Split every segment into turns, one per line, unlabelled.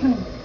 Hmm.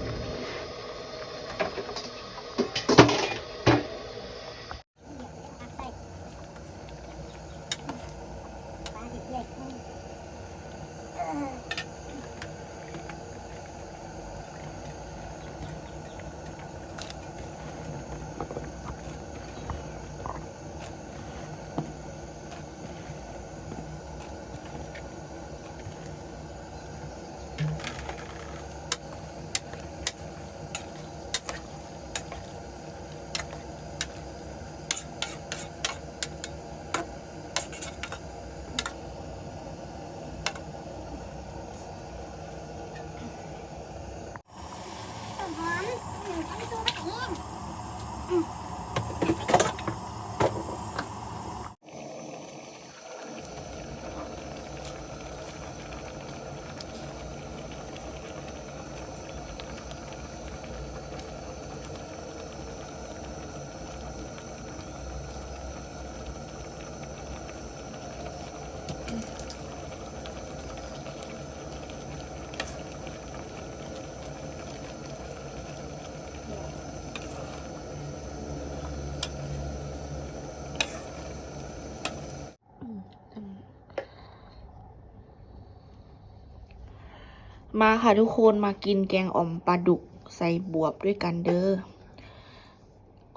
มา
ค่ะทุกคนมากินแกงอ่อมปลาดุกใส่บวบด้วยกันเด้อ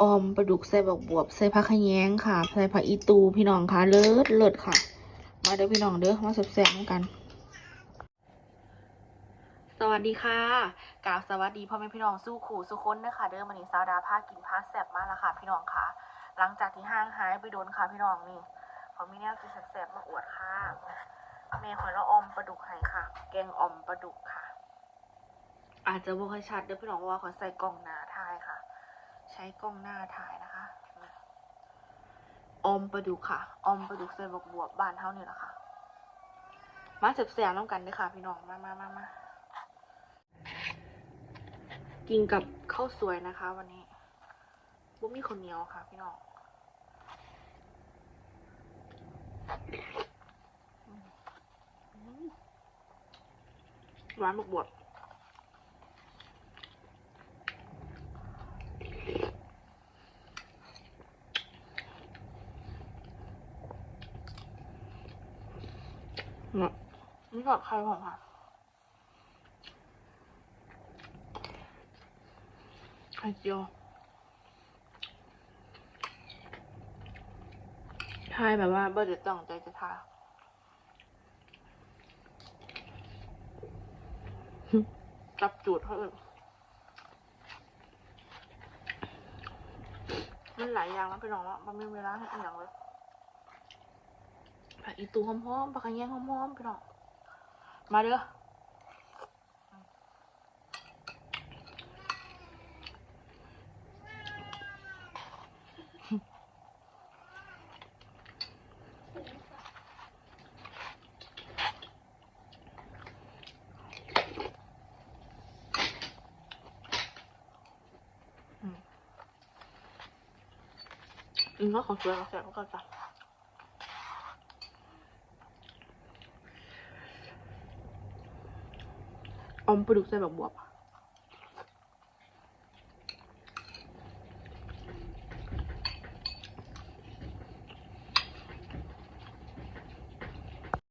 อ่อมปลาดุกใส่บักบวบใส่ผักขะแยงค่ะ ใส่ผักอีตูพี่น้องค่ะเลิศเลิศค่ะ มาเด้อพี่น้องเด้อมาแซ่บๆกัน สวัสดีค่ะกล่าวสวัสดีพ่อแม่พี่น้องสู้ขู่สู้ค้นนะคะเด้อมันนี้ซาดาพากินพาแซ่บมากแล้วค่ะ พี่น้องค่ะ หลังจากที่ห้างหายไปโดนค่ะพี่น้องนี่เขามีแนวกินแซ่บๆมาอวดค่ะ แม่ขอยละออมปลาดุกให้ค่ะ แกงอ่อมปลาดุกค่ะ อาจจะบ่ค่อยชัดเด้อพี่น้องว่าขาใส่กล้องหน้าถ่ายค่ะ ใช้กล้องหน้าถ่ายนะคะอมปลาดุกค่ะอมปลาดุกใส่บวบบวบบ้านเท่านี่แหละค่ะ มาแซ่บๆน้ำกันเด้อค่ะ พี่น้องมามามามากินกับข้าวสวยนะคะ วันนี้บุ้มีคนเหนียวค่ะ พี่น้องอืม หวานบวบบวบเนี่ยนี่กับใครของค่ะไข่เจียวทายแบบว่าเบอร์จะต้องใจจะทาย จับจูดเขาเออมันหลายอย่างแล้วไปลองว่ามันมีเวลาให้อีกอย่างเลยผักอีตูหอมๆผักระแยงหอมๆไปลองมาเด้อ อืมก็ของสวยของแซ่บก็จ้ะอมปลาดุกใส่แบบบวบอะ